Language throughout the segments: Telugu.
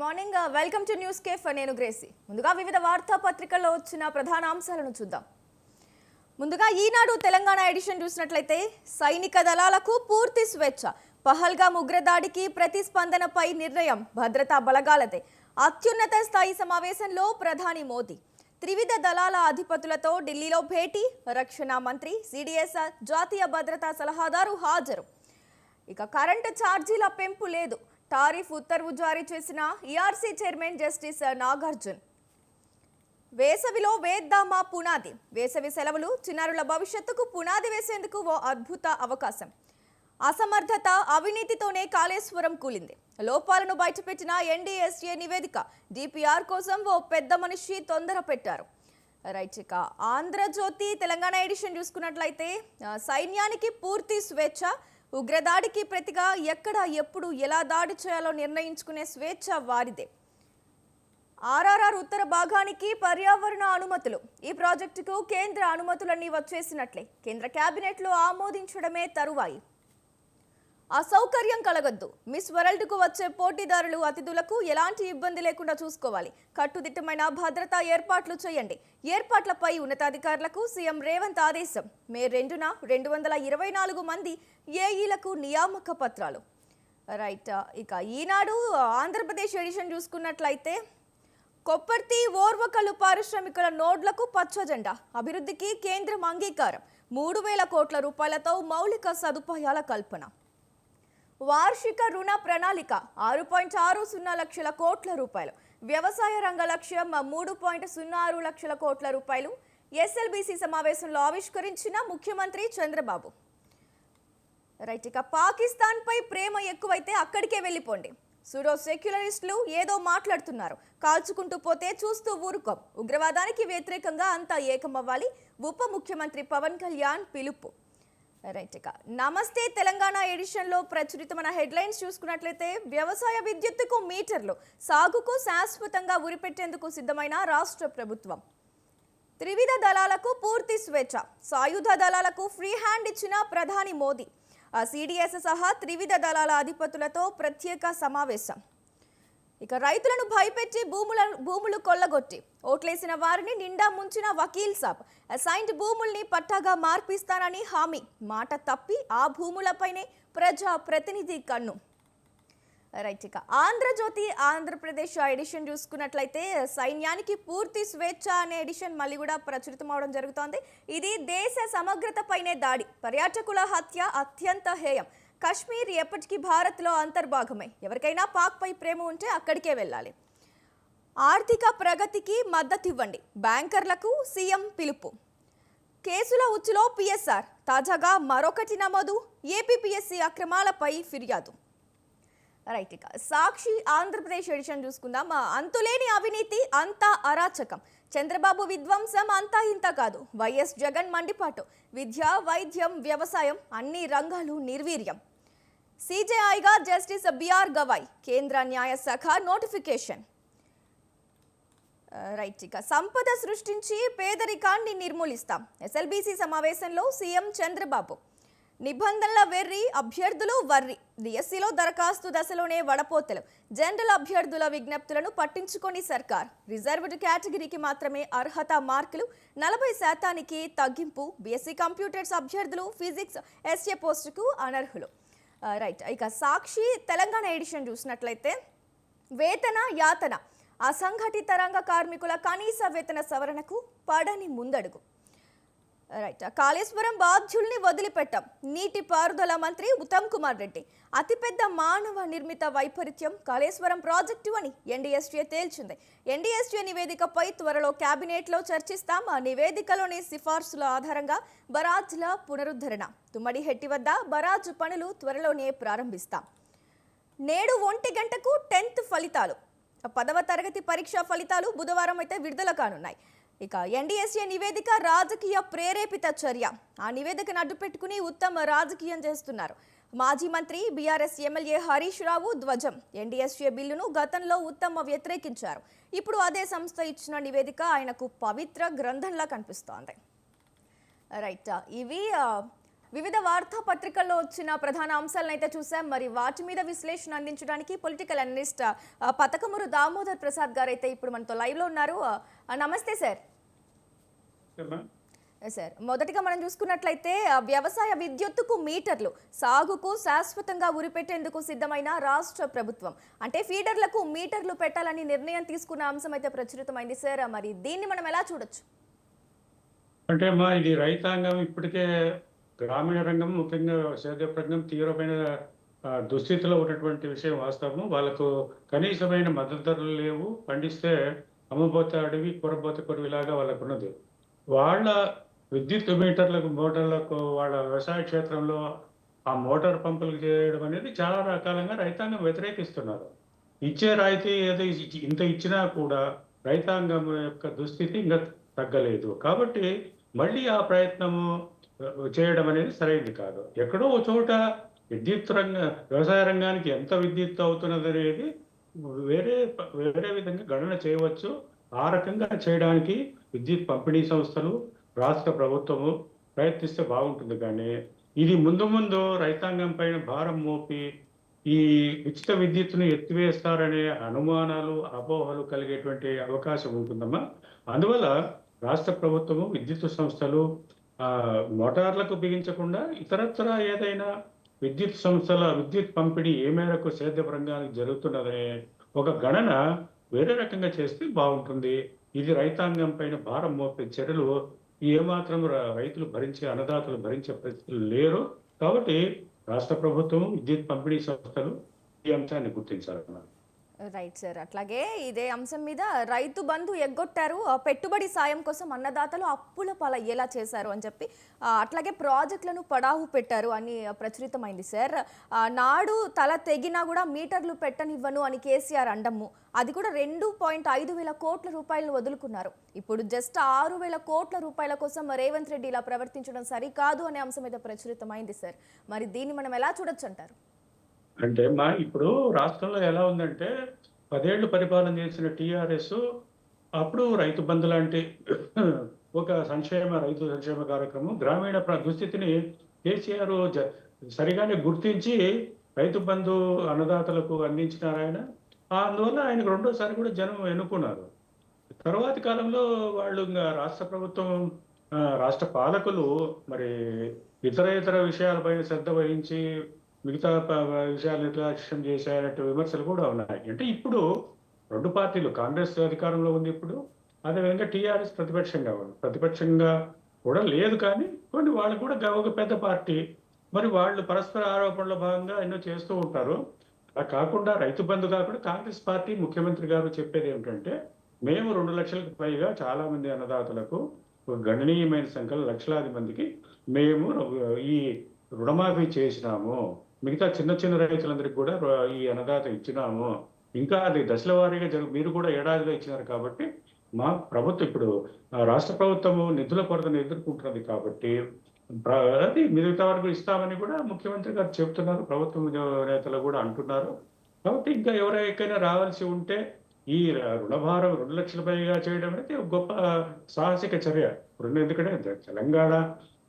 Good morning welcome to news cafe. నేను గ్రేసి. ముందుగా వివిధ వార్తాపత్రికల్లో వచ్చిన ప్రధాన అంశాలను చూద్దాం. ముందుగా ఈనాడు తెలంగాణ ఎడిషన్ చూసినట్లయితే సైనిక దళాలకు పూర్తి స్వేచ్ఛ. పహల్గా ఉగ్రదాడికి ప్రతిస్పందనపై నిర్ణయం భద్రతా బలగాలదే. అత్యున్నత స్థాయి సమావేశంలో ప్రధాని మోదీ. త్రివిధ దళాల అధిపతులతో ఢిల్లీలో భేటీ రక్షణ మంత్రి సిడిఎస్ జాతీయ భద్రతా సలహాదారు హాజరు. ఇక కరెంటు ఛార్జీల పెంపు లేదు. టారిఫ్ ఉత్తర్వు జారీ చేసిన ఈఆర్సీ చైర్మన్ జస్టిస్ నాగార్జున్. వేసవిలో వేద్దామా పునాది? వేసవి సెలవులు చిన్నారుల భవిష్యత్తుకు పునాది వేసేందుకు ఓ అద్భుత అవకాశం. అసమర్థత అవినీతితోనే కాళేశ్వరం కూలింది. లోపాలను బయటపెట్టిన ఎన్డీఎస్ఏ నివేదిక డిపిఆర్ కోసం ఓ పెద్ద మనిషి తొందర పెట్టారు. రైట్ ఇక ఆంధ్రజ్యోతి తెలంగాణ ఎడిషన్ చూసుకున్నట్లయితే సైన్యానికి పూర్తి స్వేచ్ఛ ఉగ్రదాడికి ప్రతిగా ఎక్కడ ఎప్పుడు ఎలా దాడి చేయాలో నిర్ణయించుకునే స్వేచ్ఛ వారిదే. ఆర్ఆర్ఆర్ ఉత్తర భాగానికి పర్యావరణ అనుమతులు. ఈ ప్రాజెక్టుకు కేంద్ర అనుమతులన్నీ వచ్చేసినట్లే. కేంద్ర కేబినెట్లో ఆమోదించడమే తరువాయి. అసౌకర్యం కలగద్దు. మిస్ వరల్డ్కు వచ్చే పోటీదారులు అతిథులకు ఎలాంటి ఇబ్బంది లేకుండా చూసుకోవాలి. కట్టుదిట్టమైన భద్రతా ఏర్పాట్లు చేయండి. ఏర్పాట్లపై ఉన్నతాధికారులకు సీఎం రేవంత్ ఆదేశం. మే రెండున రెండు వందల ఇరవై నాలుగు మంది ఏఈలకు నియామక పత్రాలు. రైట్ ఇక ఈనాడు ఆంధ్రప్రదేశ్ ఎడిషన్ చూసుకున్నట్లయితే కొప్పర్తి ఓర్వకల్లు పారిశ్రామికుల నోడ్లకు పచ్చజెండా అభివృద్ధికి కేంద్రం అంగీకారం. మూడు వేల కోట్ల రూపాయలతో మౌలిక సదుపాయాల కల్పన. వార్షిక రుణ ప్రణాళిక ఆరు పాయింట్ ఆరు సున్నా లక్షల కోట్ల రూపాయలు. వ్యవసాయ రంగ లక్ష్యం మూడు పాయింట్ సున్నా ఆరు లక్షల కోట్ల రూపాయలు. ఎస్ఎల్బిసి సమావేశంలో ఆవిష్కరించిన ముఖ్యమంత్రి చంద్రబాబు. రైట్ ఇక పాకిస్తాన్ పై ప్రేమ ఎక్కువైతే అక్కడికే వెళ్ళిపోండి. సూడో సెక్యులరిస్టులు ఏదో మాట్లాడుతున్నారు. కాల్చుకుంటూ పోతే చూస్తూ ఊరుకోం. ఉగ్రవాదానికి వ్యతిరేకంగా అంతా ఏకమవ్వాలి. ఉప ముఖ్యమంత్రి పవన్ కళ్యాణ్ పిలుపు. రైట్ ఇక నమస్తే తెలంగాణ ఎడిషన్లో ప్రచురితమైన హెడ్లైన్స్ చూసుకున్నట్లయితే వ్యవసాయ విద్యుత్తుకు మీటర్లు సాగుకు శాశ్వతంగా ఉరిపెట్టేందుకు సిద్ధమైన రాష్ట్ర ప్రభుత్వం. త్రివిధ దళాలకు పూర్తి స్వేచ్ఛ. సాయుధ దళాలకు ఫ్రీ హ్యాండ్ ఇచ్చిన ప్రధాని మోదీ. ఆ సిడిఎస్ సహా త్రివిధ దళాల అధిపతులతో ప్రత్యేక సమావేశం. ఇక రైతులను భయపెట్టి భూముల భూములు కొల్లగొట్టి ఓట్లేసిన వారిని నిండా ముంచిన వకీల్ సాబ్. అసైన్డ్ భూముల్ని పట్టాగా మార్పిస్తానని హామీ. మాట తప్పి ఆ భూములపైనే ప్రజా ప్రతినిధి కన్ను. రైట్ ఇక ఆంధ్రజ్యోతి ఆంధ్రప్రదేశ్ ఎడిషన్ చూసుకున్నట్లయితే సైన్యానికి పూర్తి స్వేచ్ఛ అనే ఎడిషన్ మళ్ళీ కూడా ప్రచురితం అవడం జరుగుతోంది. ఇది దేశ సమగ్రతపైనే దాడి. పర్యాటకుల హత్య అత్యంత హేయం. కశ్మీర్ ఎప్పటికీ భారత్లో అంతర్భాగమే. ఎవరికైనా పాక్పై ప్రేమ ఉంటే అక్కడికే వెళ్ళాలి. ఆర్థిక ప్రగతికి మద్దతు ఇవ్వండి బ్యాంకర్లకు సీఎం పిలుపు. కేసుల ఉచ్చులో పిఎస్ఆర్. తాజాగా మరొకటి నమోదు. ఏపీపీఎస్సీ అక్రమాలపై ఫిర్యాదు. రైట్ ఇక. సాక్షి ఆంధ్రప్రదేశ్ ఎడిషన్ చూసుకుందాం. అంతులేని అవినీతి అంతా అరాచకం. చంద్రబాబు విధ్వంసం అంతా ఇంత కాదు. వైఎస్ జగన్ మండిపాటు. విద్య వైద్యం వ్యవసాయం అన్ని రంగాలు నిర్వీర్యం. సిజేఐగా జస్టిస్ బిఆర్ గవాయ్ కేంద్ర న్యాయ శాఖ నోటిఫికేషన్. రైట్ ఇక సంపద సృష్టించి పేదరికాన్ని నిర్మూలిస్తాం. ఎస్ఎల్బీసీ సమావేశంలో సీఎం చంద్రబాబు. నిబంధనల వెర్రి అభ్యర్థులు వర్రి. డిఎస్సిలో దరఖాస్తు దశలోనే వడపోతలు. జనరల్ అభ్యర్థుల విజ్ఞప్తులను పట్టించుకొని సర్కార్. రిజర్వ్డ్ కేటగిరీకి మాత్రమే అర్హత మార్కులు. నలభై శాతానికి తగ్గింపు. బీఎస్సీ కంప్యూటర్స్ అభ్యర్థులు ఫిజిక్స్ ఎస్ఏ పోస్టుకు అనర్హులు. రైట్. ఇక సాక్షి తెలంగాణ ఎడిషన్ చూసినట్లయితే వేతన యాతన. అసంఘటిత రంగ కార్మికుల కనీస వేతన సవరణకు పడని ముందడుగు. రైట్ కాళేశ్వరం బాధ్యుల్ని వదిలిపెట్టాం. నీటి పారుదల మంత్రి ఉత్తమ్ కుమార్ రెడ్డి. అతిపెద్ద మానవ నిర్మిత వైపరీత్యం కాళేశ్వరం ప్రాజెక్టు అని ఎన్డీఎస్టీఏ తేల్చింది. ఎన్డీఎస్టీఏ నివేదికపై త్వరలో క్యాబినెట్లో చర్చిస్తాం. ఆ నివేదికలోని సిఫార్సుల ఆధారంగా బరాజ్ల పునరుద్ధరణ. తుమ్మడి హెట్టి వద్ద బరాజు పనులు త్వరలోనే ప్రారంభిస్తాం. నేడు ఒంటి గంటకు టెన్త్ ఫలితాలు. పదవ తరగతి పరీక్ష ఫలితాలు బుధవారం అయితే విడుదల కానున్నాయి. ఇక ఎన్డీఎస్ఏ నివేదిక రాజకీయ ప్రేరేపిత చర్య. ఆ నివేదికను అడ్డుపెట్టుకుని ఉత్తమ రాజకీయం చేస్తున్నారు. మాజీ మంత్రి బీఆర్ఎస్ ఎమ్మెల్యే హరీష్ రావు ధ్వజం. ఎన్డీఎస్ఏ బిల్లును గతంలో ఉత్తమ వ్యతిరేకించారు. ఇప్పుడు అదే సంస్థ ఇచ్చిన నివేదిక ఆయనకు పవిత్ర గ్రంథంలా కనిపిస్తోంది. రైట్ ఇవి వివిధ వార్తా పత్రికల్లో వచ్చిన ప్రధాన అంశాలను అయితే చూసాం. మరి వాటి మీద విశ్లేషణ అందించడానికి పొలిటికల్ అనలిస్ట్ పథకమురు పతకమురు దామోదర్ ప్రసాద్ గారు అయితే ఇప్పుడు మనతో లైవ్లో ఉన్నారు. నమస్తే సార్. సార్ మొదటిగా మనం చూసుకున్నట్లయితే వ్యవసాయ విద్యుత్తుకు మీటర్లు సాగుకు శాశ్వతంగా ఉరిపెట్టేందుకు సిద్ధమైన రాష్ట్ర ప్రభుత్వం. అంటే ఫీడర్లకు మీటర్లు పెట్టాలని నిర్ణయం తీసుకున్న అంశం అయితే ప్రచురితమైంది సార్ మరి దీన్ని మనం ఎలా చూడొచ్చు? అంటే అమ్మా ఇది రైతాంగం ఇప్పటికే గ్రామీణ రంగం ముఖ్యంగా సేద్య రంగం తీవ్రమైన దుస్థితిలో ఉన్నటువంటి విషయం వాస్తవం వాళ్ళకు కనీసమైన మద్దతు ధరలు లేవు. పండిస్తే అమ్మబోతే అడవి కూరబోతే కొరవిలాగా వాళ్ళకు ఉన్నది వాళ్ళ విద్యుత్ మీటర్లకు మోటార్లకు వాళ్ళ వ్యవసాయ క్షేత్రంలో ఆ మోటార్ పంపులు చేయడం అనేది చాలా రకాలంగా రైతాంగం వ్యతిరేకిస్తున్నారు. ఇచ్చే రాయితీ ఏదో ఇంత ఇచ్చినా కూడా రైతాంగం యొక్క దుస్థితి ఇంకా తగ్గలేదు. కాబట్టి మళ్ళీ ఆ ప్రయత్నము చేయడం అనేది సరైనది కాదు. ఎక్కడో ఒక చోట విద్యుత్ రంగ వ్యవసాయ రంగానికి ఎంత విద్యుత్ అవుతున్నది అనేది వేరే వేరే విధంగా గణన చేయవచ్చు. ఆ రకంగా చేయడానికి విద్యుత్ పంపిణీ సంస్థలు రాష్ట్ర ప్రభుత్వము ప్రయత్నిస్తే బాగుంటుంది కానీ ఇది ముందు ముందు రైతాంగం పైన భారం మోపి ఈ ఉచిత విద్యుత్తును ఎత్తివేస్తారనే అనుమానాలు అపోహలు కలిగేటువంటి అవకాశం ఉంటుందమ్మా. అందువల్ల రాష్ట్ర ప్రభుత్వము విద్యుత్ సంస్థలు మోటార్లకు బిగించకుండా ఇతరత్ర ఏదైనా విద్యుత్ సంస్థల విద్యుత్ పంపిణీ ఏ మేరకు సేద్యపరంగా జరుగుతున్నదనే ఒక గణన వేరే రకంగా చేస్తే బాగుంటుంది. ఇది రైతాంగం పైన భారం మోపే చర్యలు ఏమాత్రం రైతులు భరించే అన్నదాతలు భరించే పరిస్థితులు లేరు. కాబట్టి రాష్ట్ర ప్రభుత్వం విద్యుత్ పంపిణీ సంస్థలు ఈ అంశాన్ని గుర్తించాలన్నారు. రైట్ సార్ అట్లాగే ఇదే అంశం మీద రైతు బంధు ఎగ్గొట్టారు. పెట్టుబడి సాయం కోసం అన్నదాతలు అప్పుల పాల ఎలా చేశారు అని చెప్పి అట్లాగే ప్రాజెక్టులను పడావు పెట్టారు అని ప్రచురితమైంది సార్. నాడు తల తెగినా కూడా మీటర్లు పెట్టనివ్వను అని కేసీఆర్ అండము. అది కూడా రెండు పాయింట్ ఐదు వేల కోట్ల రూపాయలు వదులుకున్నారు. ఇప్పుడు జస్ట్ ఆరు వేల కోట్ల రూపాయల కోసం రేవంత్ రెడ్డి ఇలా ప్రవర్తించడం సరికాదు అనే అంశం అయితే ప్రచురితమైంది సార్. మరి దీన్ని మనం ఎలా చూడొచ్చు అంటారు? అంటే మా ఇప్పుడు రాష్ట్రంలో ఎలా ఉందంటే పదేళ్ళు పరిపాలన చేసిన టీఆర్ఎస్ అప్పుడు రైతు బంధు లాంటి ఒక సంక్షేమ రైతు సంక్షేమ కార్యక్రమం గ్రామీణ దుస్థితిని కేసీఆర్ సరిగానే గుర్తించి రైతు బంధు అన్నదాతలకు అందించినారు ఆయన. అందువల్ల ఆయనకు రెండోసారి కూడా జనం ఎన్నుకున్నారు. తర్వాతి కాలంలో వాళ్ళు ఇంకా రాష్ట్ర ప్రభుత్వం రాష్ట్ర పాలకులు మరి ఇతర ఇతర విషయాలపైన శ్రద్ధ వహించి మిగతా విషయాలు నిర్లక్ష్యం చేశారంటే విమర్శలు కూడా ఉన్నాయి. అంటే ఇప్పుడు రెండు పార్టీలు కాంగ్రెస్ అధికారంలో ఉంది ఇప్పుడు అదేవిధంగా టీఆర్ఎస్ ప్రతిపక్షంగా ఉంది. ప్రతిపక్షంగా కూడా లేదు కానీ కొన్ని వాళ్ళు కూడా గ- ఒక పెద్ద పార్టీ. మరి వాళ్ళు పరస్పర ఆరోపణల భాగంగా ఎన్నో చేస్తూ ఉంటారు. అలా కాకుండా రైతు బంధు కాకుండా కాంగ్రెస్ పార్టీ ముఖ్యమంత్రి గారు చెప్పేది ఏమిటంటే మేము రెండు లక్షలకు పైగా చాలా మంది అన్నదాతలకు ఒక గణనీయమైన సంఖ్యలో లక్షలాది మందికి మేము ఈ రుణమాఫీ చేసినాము. మిగతా చిన్న చిన్న రైతులందరికీ కూడా ఈ అన్నదాత ఇచ్చినాము. ఇంకా అది దశల వారీగా జరుగు మీరు కూడా ఏడాదిగా ఇచ్చినారు కాబట్టి మా ప్రభుత్వం ఇప్పుడు ఆ, రాష్ట్ర ప్రభుత్వము నిధుల కొరతను ఎదుర్కొంటున్నది కాబట్టి అది మిగతా వరకు ఇస్తామని కూడా ముఖ్యమంత్రి గారు చెప్తున్నారు ప్రభుత్వం నేతలు కూడా అంటున్నారు. కాబట్టి ఇంకా ఎవరైనా రావాల్సి ఉంటే ఈ రుణభారం రెండు లక్షల పైగా చేయడం అనేది గొప్ప సాహసిక చర్య. రెండు ఎందుకంటే తెలంగాణ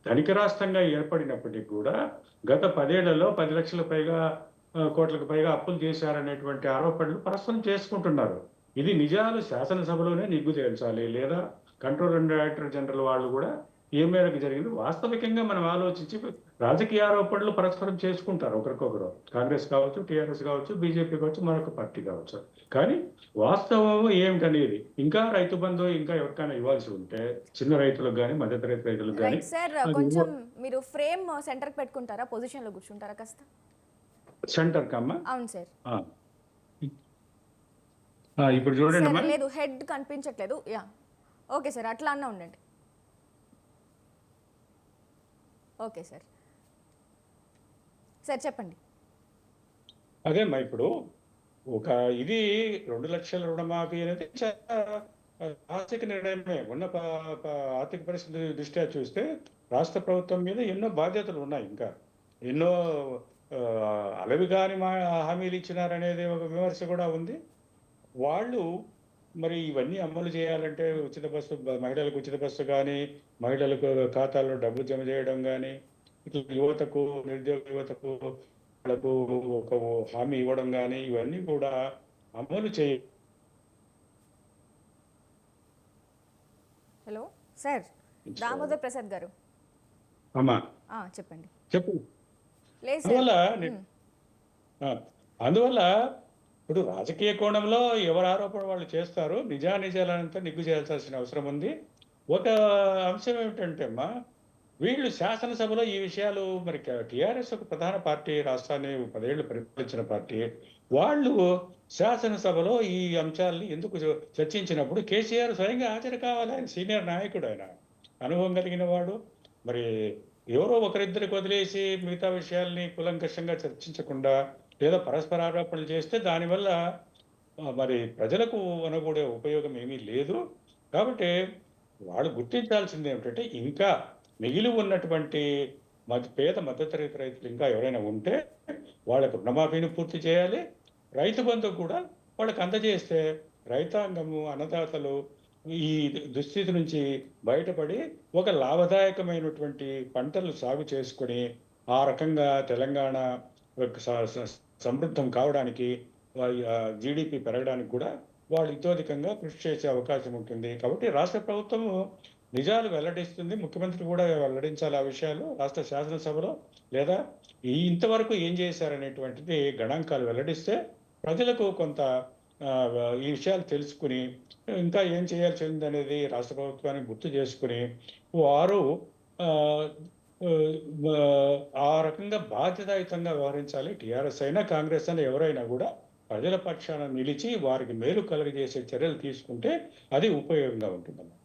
ధనిక రాష్ట్రంగా ఏర్పడినప్పటికీ కూడా గత పదేళ్ళలో పది లక్షల పైగా కోట్లకు పైగా అప్పులు చేశారనేటువంటి ఆరోపణలు పరస్పరం చేసుకుంటున్నారు. ఇది నిజాలు శాసనసభలోనే నిగ్గు తేల్చాలి. లేదా కంట్రోల్ డైరెక్టర్ జనరల్ వాళ్ళు కూడా ఏ మేరకు జరిగింది? వాస్తవికంగా మనం ఆలోచించి రాజకీయ ఆరోపణలు పరస్పరం చేసుకుంటారు ఒకరికొకరు. కాంగ్రెస్ కావచ్చు టీఆర్ఎస్ కావచ్చు బీజేపీ కావచ్చు మరొక పార్టీ కావచ్చు. కానీ వాస్తవం ఏమిటనేది ఇంకా రైతు బంధు ఇంకా ఎవరికైనా ఇవ్వాల్సి ఉంటే చిన్న రైతులకు కానీ మధ్యతరగతి రైతులకు కానీ సార్ కొంచెం మీరు ఫ్రేమ్ సెంటర్కి పెట్టుకుంటారా? పొజిషన్లో కూర్చుంటారా కాస్త? సెంటర్ కమ్మ అవును సార్. ఇప్పుడు చూడండి లేదు హెడ్ కనిపించట్లేదు. యా. ఓకే సార్ అట్లా అన్న ఉండండి. Okay sir. సార్ చెప్పండి. అదే మా ఇప్పుడు ఒక ఇది రెండు లక్షల రుణమాఫీ అనేది చాలా ఆర్థిక నిర్ణయమే. ఉన్న ఆర్థిక పరిస్థితి దృష్ట్యా చూస్తే రాష్ట్ర ప్రభుత్వం మీద ఎన్నో బాధ్యతలు ఉన్నాయి. ఇంకా ఎన్నో అలవి కాని మా హామీలు ఇచ్చినారనేది ఒక విమర్శ కూడా ఉంది. వాళ్ళు మరి ఇవన్నీ అమలు చేయాలంటే ఉచిత బస్సు మహిళలకు ఉచిత బస్సు కానీ మహిళలకు ఖాతాల్లో డబ్బు జమ చేయడం కానీ ఇట్లా యువతకు నిరుద్యోగ యువతకు వాళ్ళకు ఒక హామీ ఇవ్వడం కానీ ఇవన్నీ కూడా అమలు చేయ హలో సార్ దామోదర్ ప్రసాద్ గారు. అమ్మా. చెప్పండి. చెప్పు. అందువల్ల అందువల్ల ఇప్పుడు రాజకీయ కోణంలో ఎవరు ఆరోపణ వాళ్ళు చేస్తారు? నిజానిజాలంతా నిగ్గు చేయాల్సిన అవసరం ఉంది. ఒక అంశం ఏమిటంటే అమ్మా వీళ్ళు శాసనసభలో ఈ విషయాలు మరి టిఆర్ఎస్ ఒక ప్రధాన పార్టీ రాష్ట్రాన్ని పదేళ్ళు పరిపాలించిన పార్టీ. వాళ్ళు శాసనసభలో ఈ అంశాలని ఎందుకు చర్చించినప్పుడు కేసీఆర్ స్వయంగా హాజరు కావాలి. ఆయన సీనియర్ నాయకుడు ఆయన. అనుభవం కలిగిన వాడు. మరి ఎవరో ఒకరిద్దరికి వదిలేసి మిగతా విషయాల్ని కులంకషంగా చర్చించకుండా లేదా పరస్పర ఆరోపణలు చేస్తే దానివల్ల మరి ప్రజలకు అనకూడే ఉపయోగం ఏమీ లేదు. కాబట్టి వాళ్ళు గుర్తించాల్సింది ఏమిటంటే ఇంకా మిగిలి ఉన్నటువంటి మధ్య పేద మధ్యతరగతి రైతులు ఇంకా ఎవరైనా ఉంటే వాళ్ళకు రుణమాఫీని పూర్తి చేయాలి. రైతు బంధు కూడా వాళ్ళకి అందజేస్తే రైతాంగము అన్నదాతలు ఈ దుస్థితి నుంచి బయటపడి ఒక లాభదాయకమైనటువంటి పంటలు సాగు చేసుకొని ఆ రకంగా తెలంగాణ సమృద్ధం కావడానికి జీడిపి పెరగడానికి కూడా వాళ్ళు ఇతోధికంగా కృషి చేసే అవకాశం ఉంటుంది. కాబట్టి రాష్ట్ర ప్రభుత్వం నిజాలు వెల్లడిస్తుంది. ముఖ్యమంత్రి కూడా వెల్లడించాలి ఆ విషయాలు. రాష్ట్ర శాసనసభలో లేదా ఈ ఇంతవరకు ఏం చేశారనేటువంటిది గణాంకాలు వెల్లడిస్తే ప్రజలకు కొంత ఈ విషయాలు తెలుసుకుని ఇంకా ఏం చేయాల్సి ఉంది అనేది రాష్ట్ర ప్రభుత్వాన్ని గుర్తు చేసుకుని వారు ఆ, రకంగా బాధ్యతాయుతంగా వ్యవహరించాలి. టీఆర్ఎస్ అయినా కాంగ్రెస్ అయినా ఎవరైనా కూడా ప్రజల పక్షాన నిలిచి వారికి మేలు కలుగజేసే చర్యలు తీసుకుంటే అది ఉపయోగంగా ఉంటుందన్నమాట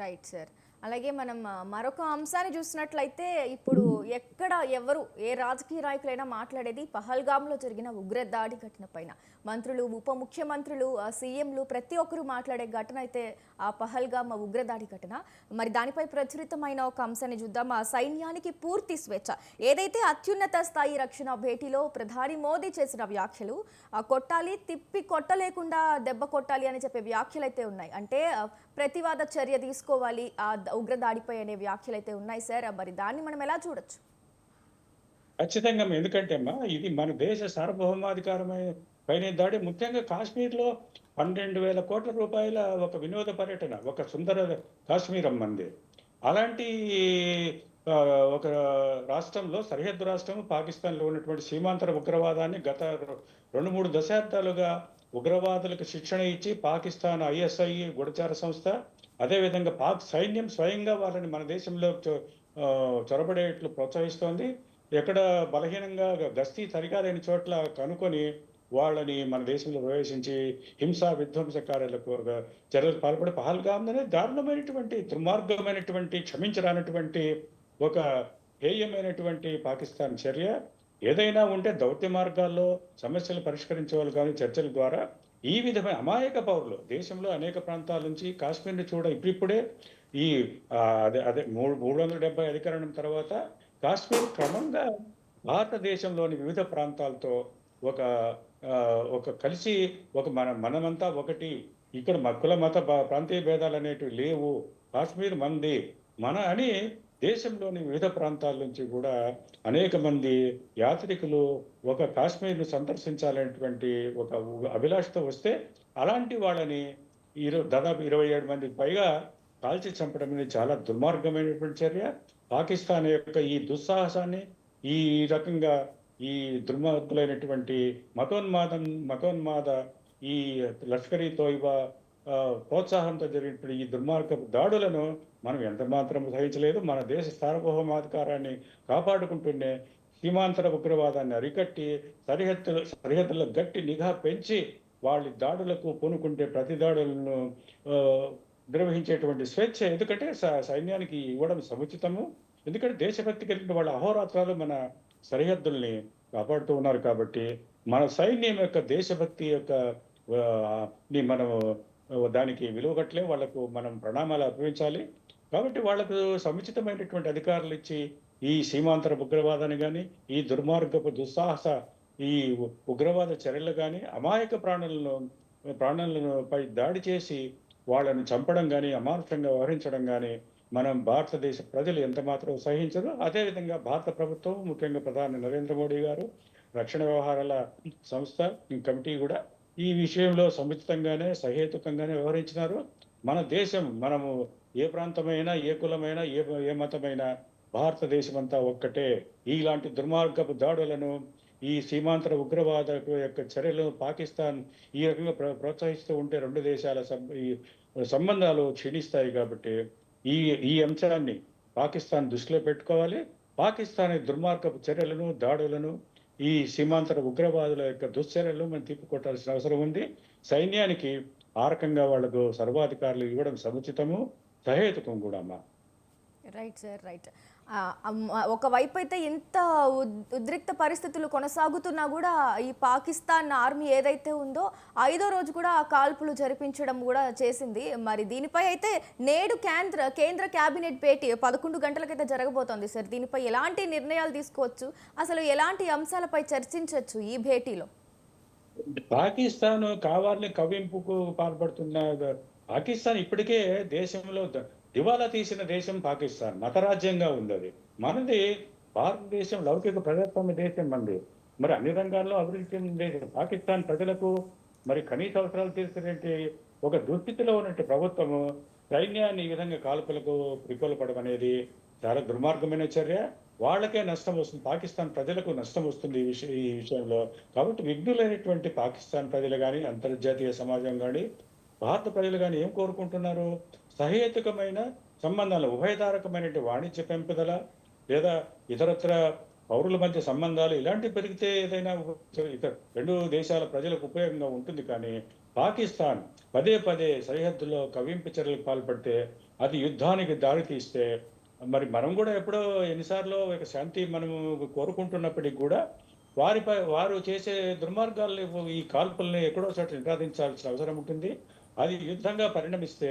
రైట్ సార్ అలాగే మనం మరొక అంశాన్ని చూసినట్లయితే ఇప్పుడు ఎక్కడ ఎవరు ఏ రాజకీయ నాయకులైనా మాట్లాడేది పహల్గామ్లో జరిగిన ఉగ్ర దాడి ఘటన పైన. మంత్రులు ఉప ముఖ్యమంత్రులు సీఎంలు ప్రతి ఒక్కరూ మాట్లాడే ఘటన అయితే ఆ పహల్గామ్ ఉగ్రదాడి ఘటన. మరి దానిపై ప్రచురితమైన ఒక అంశాన్ని చూద్దాం. ఆ సైన్యానికి పూర్తి స్వేచ్ఛ. ఏదైతే అత్యున్నత స్థాయి రక్షణ భేటీలో ప్రధాని మోదీ చేసిన వ్యాఖ్యలు ఆ, కొట్టాలి తిప్పి కొట్టలేకుండా దెబ్బ కొట్టాలి అని చెప్పే వ్యాఖ్యలు అయితే ఉన్నాయి. అంటే ప్రతివాద చర్య తీసుకోవాలి. ఆ ఉగ్రదాడిపై అనే వ్యాఖ్యలు అయితే ఉన్నాయి సార్. మరి దాన్ని మనం ఎలా చూడొచ్చు? ఖచ్చితంగా ఎందుకంటే అమ్మా ఇది మన దేశ సార్వభౌమాధికారమైన పైన దాడి ముఖ్యంగా కాశ్మీర్లో పన్నెండు వేల కోట్ల రూపాయల ఒక వినోద పర్యటన ఒక సుందర కాశ్మీర్ అమ్మంది. అలాంటి ఒక రాష్ట్రంలో సరిహద్దు రాష్ట్రం పాకిస్తాన్లో ఉన్నటువంటి సీమాంతర ఉగ్రవాదాన్ని గత రెండు మూడు దశాబ్దాలుగా ఉగ్రవాదులకు శిక్షణ ఇచ్చి పాకిస్తాన్ ఐఎస్ఐ గుడచార సంస్థ అదేవిధంగా పాక్ సైన్యం స్వయంగా వాళ్ళని మన దేశంలో చొ- చొరబడేట్లు ప్రోత్సహిస్తోంది. ఎక్కడ బలహీనంగా గస్తీ సరిగా లేని చోట్ల కనుకొని వాళ్ళని మన దేశంలో ప్రవేశించి హింసా విధ్వంస కార్యాలకు చర్యలు పాల్పడి పహల్గామ్ అనే దారుణమైనటువంటి దుర్మార్గమైనటువంటి క్షమించరానటువంటి ఒక హేయమైనటువంటి పాకిస్తాన్ చర్య. ఏదైనా ఉంటే దౌత్య మార్గాల్లో సమస్యలు పరిష్కరించేవాళ్ళు కానీ చర్చల ద్వారా ఈ విధమైన అమాయక పౌరులు దేశంలో అనేక ప్రాంతాల నుంచి కాశ్మీర్ని చూడ ఇప్పుడిప్పుడే ఈ అదే అదే మూడు మూడు వందల డెబ్బై అధికరణం తర్వాత కాశ్మీర్ క్రమంగా భారతదేశంలోని వివిధ ప్రాంతాలతో ఒక ఒక కలిసి ఒక మన మనమంతా ఒకటి ఇక్కడ కుల మత ప్రాంతీయ భేదాలు అనేటివి లేవు కాశ్మీర్ మంది మన అని దేశంలోని వివిధ ప్రాంతాల నుంచి కూడా అనేక మంది యాత్రికులు ఒక కాశ్మీర్ను సందర్శించాలనేటువంటి ఒక అభిలాషతో వస్తే అలాంటి వాళ్ళని ఇరు దాదాపు ఇరవై ఏడు మందికి పైగా కాల్చి చంపడం అనేది చాలా దుర్మార్గమైనటువంటి చర్య. పాకిస్తాన్ యొక్క ఈ దుస్సాహసాన్ని ఈ రకంగా ఈ దుర్మార్గులైనటువంటి మతోన్మాదం మతోన్మాద ఈ లష్కరీ తోయిబా ప్రోత్సాహంతో జరిగినటువంటి ఈ దుర్మార్గపు దాడులను మనం ఎంత మాత్రం సహించలేదు. మన దేశ సార్వభౌమాధికారాన్ని కాపాడుకుంటూనే సీమాంతర ఉగ్రవాదాన్ని అరికట్టి సరిహద్దులు సరిహద్దుల్లో గట్టి నిఘా పెంచి వాళ్ళ దాడులకు పూనుకుంటే ప్రతి దాడులను నిర్వహించేటువంటి స్వేచ్ఛ ఎందుకంటే స- సైన్యానికి ఇవ్వడం సముచితము. ఎందుకంటే దేశభక్తి కలిగిన వాళ్ళ అహోరాత్రాలు మన సరిహద్దుల్ని కాపాడుతూ ఉన్నారు కాబట్టి మన సైన్యం యొక్క దేశభక్తి యొక్క ని మనం దానికి విలువ కట్టలే వాళ్ళకు మనం ప్రణామాలు అర్పించాలి. కాబట్టి వాళ్ళకు సముచితమైనటువంటి అధికారులు ఇచ్చి ఈ సీమాంతర ఉగ్రవాదాన్ని కానీ ఈ దుర్మార్గపు దుస్సాహస ఈ ఉగ్రవాద చర్యలు కానీ అమాయక ప్రాణులను ప్రాణులను పై దాడి చేసి వాళ్ళను చంపడం కానీ అమానుషంగా వ్యవహరించడం కానీ మనం భారతదేశ ప్రజలు ఎంత మాత్రం సహించరు అదేవిధంగా భారత ప్రభుత్వం ముఖ్యంగా ప్రధాని నరేంద్ర మోడీ గారు రక్షణ వ్యవహారాల సంస్థ కమిటీ కూడా ఈ విషయంలో సముచితంగానే సహేతుకంగానే వ్యవహరించినారు. మన దేశం మనము ఏ ప్రాంతమైనా ఏ కులమైనా ఏ ఏ మతమైనా భారతదేశం అంతా ఒక్కటే. ఇలాంటి దుర్మార్గపు దాడులను ఈ సీమాంతర ఉగ్రవాద యొక్క చర్యలను పాకిస్తాన్ ఈ రకంగా ప్ర- ప్రోత్సహిస్తూ ఉంటే రెండు దేశాల సం- ఈ సంబంధాలు క్షీణిస్తాయి కాబట్టి ఈ ఈ అంశాన్ని పాకిస్తాన్ దృష్టిలో పెట్టుకోవాలి. పాకిస్తాన్ దుర్మార్గపు చర్యలను దాడులను ఈ సీమాంతర ఉగ్రవాదుల యొక్క దుశ్చర్యలు మనం తిప్పికొట్టాల్సిన అవసరం ఉంది. సైన్యానికి ఆ రకంగా వాళ్ళకు సర్వాధికారులు ఇవ్వడం సముచితము. సహేతుకం కూడా అమ్మా. రైట్ సార్ రైట్ ఒకవైపు అయితే ఇంత ఉద్రిక్త పరిస్థితులు కొనసాగుతున్నా కూడా ఈ పాకిస్తాన్ ఆర్మీ ఏదైతే ఉందో ఐదో రోజు కూడా కాల్పులు జరిపించడం కూడా చేసింది. మరి దీనిపై అయితే నేడు కేంద్ర కేంద్ర కేబినెట్ భేటీ పదకొండు గంటలకైతే జరగబోతోంది సార్. దీనిపై ఎలాంటి నిర్ణయాలు తీసుకోవచ్చు? అసలు ఎలాంటి అంశాలపై చర్చించవచ్చు ఈ భేటీలో? పాకిస్తాన్ కావాలని కవింపుకు పాల్పడుతున్న పాకిస్తాన్ ఇప్పటికే దేశంలో దివాలా తీసిన దేశం పాకిస్తాన్ మతరాజ్యంగా ఉంది అది మనది భారతదేశం లౌకిక ప్రజాస్వామ్య దేశం మనది మరి అన్ని రంగాల్లో అభివృద్ధి చెందిన దేశం పాకిస్తాన్ ప్రజలకు మరి కనీస అవసరాలు తీర్చినట్టు ఒక దుస్థితిలో ఉన్నట్టు ప్రభుత్వము సైన్యాన్ని ఈ విధంగా కాల్పులకు ప్రికొల్పడం అనేది చాలా దుర్మార్గమైన చర్య. వాళ్ళకే నష్టం వస్తుంది. పాకిస్తాన్ ప్రజలకు నష్టం వస్తుంది ఈ విషయం ఈ విషయంలో. కాబట్టి విఘ్నులైనటువంటి పాకిస్తాన్ ప్రజలు కానీ అంతర్జాతీయ సమాజం కానీ భారత ప్రజలు కానీ ఏం కోరుకుంటున్నారు? సహేతుకమైన సంబంధాలు ఉభయధారకమైనటువంటి వాణిజ్య పెంపుదల లేదా ఇతరత్ర పౌరుల మధ్య సంబంధాలు ఇలాంటివి పెరిగితే ఏదైనా ఇతర రెండు దేశాల ప్రజలకు ఉపయోగంగా ఉంటుంది కానీ పాకిస్తాన్ పదే పదే సరిహద్దులో కవింపు చర్యలకు పాల్పడితే అది యుద్ధానికి దారితీస్తే మరి మనం కూడా ఎప్పుడో ఎన్నిసార్లు ఒక శాంతి మనము కోరుకుంటున్నప్పటికీ కూడా వారిపై వారు చేసే దుర్మార్గాల్ని ఈ కాల్పుల్ని ఎక్కడో చోట నిరాధించాల్సిన అవసరం ఉంటుంది. అది యుద్ధంగా పరిణమిస్తే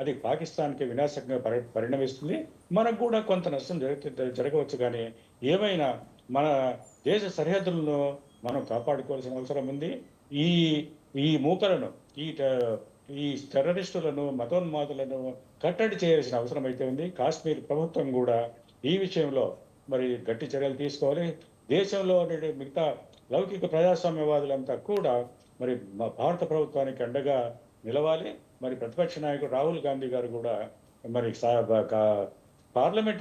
అది పాకిస్తాన్కి వినాశకంగా పరి పరిణమిస్తుంది. మనకు కూడా కొంత నష్టం జరుగుతుంది జరగవచ్చు కానీ ఏమైనా మన దేశ సరిహద్దులను మనం కాపాడుకోవాల్సిన అవసరం ఉంది. ఈ ఈ మూకలను ఈ ఈ టెర్రరిస్టులను మతోన్మాదులను కట్టడి చేయాల్సిన అవసరం అయితే ఉంది. కాశ్మీర్ ప్రభుత్వం కూడా ఈ విషయంలో మరి గట్టి చర్యలు తీసుకోవాలి. దేశంలో మిగతా లౌకిక ప్రజాస్వామ్యవాదులంతా కూడా మరి భారత ప్రభుత్వానికి అండగా నిలవాలి. మరి ప్రతిపక్ష నాయకుడు రాహుల్ గాంధీ గారు కూడా మరి సా- కా-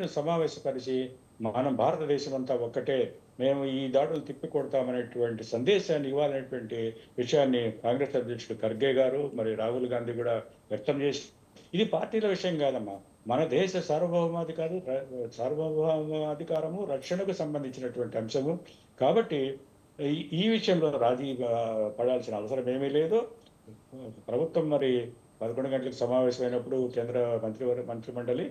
సమావేశపరిచి మనం భారతదేశం అంతా ఒక్కటే మేము ఈ దాడులు తిప్పికొడతామనేటువంటి సందేశాన్ని ఇవ్వాలనేటువంటి విషయాన్ని కాంగ్రెస్ అధ్యక్షుడు ఖర్గే గారు మరి రాహుల్ గాంధీ కూడా వ్యక్తం చేసి ఇది పార్టీల విషయం కాదమ్మా. మన దేశ సార్వభౌమాధికారి సార్వభౌమాధికారము రక్షణకు సంబంధించినటువంటి అంశము. కాబట్టి ఈ- ఈ విషయంలో రాజీ పడాల్సిన అవసరం ఏమీ లేదు. ప్రభుత్వం మరి పదకొండు గంటలకు సమావేశమైనప్పుడు కేంద్ర మంత్రివర్గ మంత్రిమండలి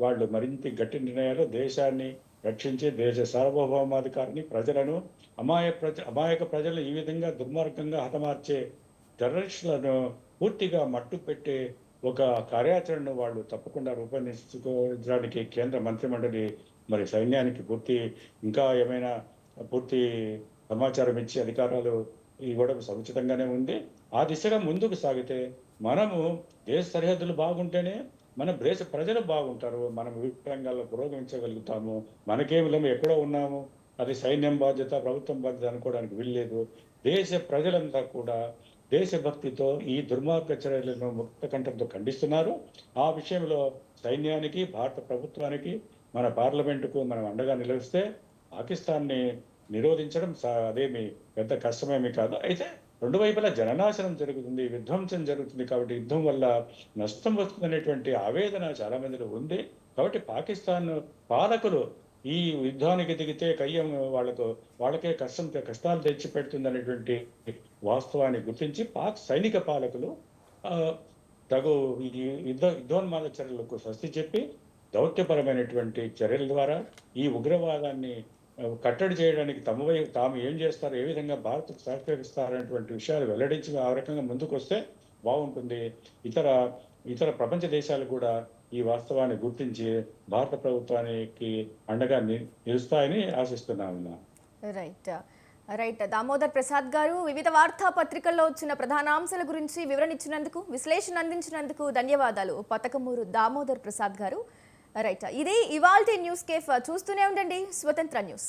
వాళ్ళు మరింత గట్టి నిర్ణయాలు దేశాన్ని రక్షించి దేశ సార్వభౌమాధికారిని ప్రజలను అమాయ ప్రజ అమాయక ప్రజలు ఈ విధంగా దుర్మార్గంగా హతమార్చే టెర్రరిస్టులను పూర్తిగా మట్టు పెట్టే ఒక కార్యాచరణను వాళ్ళు తప్పకుండా రూపొందించుకోవడానికి కేంద్ర మంత్రిమండలి మరి సైన్యానికి పూర్తి ఇంకా ఏమైనా పూర్తి సమాచారం ఇచ్చి అధికారాలు ఇవ్వడం సముచితంగానే ఉంది. ఆ దిశగా ముందుకు సాగితే మనము దేశ సరిహద్దులు బాగుంటేనే మన దేశ ప్రజలు బాగుంటారు. మనం వివిధ రంగాల్లో పురోగమించగలుగుతాము మనకేమి లేము ఎక్కడో ఉన్నాము. అది సైన్యం బాధ్యత ప్రభుత్వం బాధ్యత అనుకోవడానికి వీల్లేదు. దేశ ప్రజలంతా కూడా దేశభక్తితో ఈ దుర్మార్గ చర్యలను ముక్త కంఠంతో ఖండిస్తున్నారు. ఆ విషయంలో సైన్యానికి భారత ప్రభుత్వానికి మన పార్లమెంటుకు మనం అండగా నిలిస్తే పాకిస్తాన్ని నిరోధించడం సా- అదేమి పెద్ద కష్టమేమి కాదు. అయితే రెండు వైపులా జననాశనం జరుగుతుంది విధ్వంసం జరుగుతుంది కాబట్టి యుద్ధం వల్ల నష్టం వస్తుందనేటువంటి ఆవేదన చాలా మందిలో ఉంది. కాబట్టి పాకిస్తాన్ పాలకులు ఈ యుద్ధానికి దిగితే కయ్యం వాళ్ళకు వాళ్ళకే కష్టం కష్టాలు తెచ్చిపెడుతుంది అనేటువంటి వాస్తవాన్ని గుర్తించి పాక్ సైనిక పాలకులు తగు ఈ యుద్ధ యుద్ధోన్మాద చర్యలకు స్వస్తి చెప్పి దౌత్యపరమైనటువంటి చర్యల ద్వారా ఈ ఉగ్రవాదాన్ని కట్టడి చేయడానికి తమ తాము ఏం చేస్తారు ఏ విధంగా భారత్ సహకరిస్తారనేటువంటి విషయాలు వెల్లడించి ఆ రకంగా ముందుకు వస్తే బాగుంటుంది. ఇతర ఇతర ప్రపంచ దేశాలు కూడా ఈ వాస్తవాన్ని గుర్తించి భారత ప్రభుత్వానికి అండగా నిలుస్తాయని ఆశిస్తున్నాను రైట్. రైట్. దామోదర్ ప్రసాద్ గారు వివిధ వార్తాపత్రికల్లో వచ్చిన ప్రధాన అంశాల గురించి వివరణ ఇచ్చినందుకు విశ్లేషణ అందించినందుకు ధన్యవాదాలు. పతకమూరు దామోదర్ ప్రసాద్ గారు రైట్. ఇది ఇవాల్టి న్యూస్ కేఫ్ చూస్తూనే ఉండండి. స్వతంత్ర న్యూస్.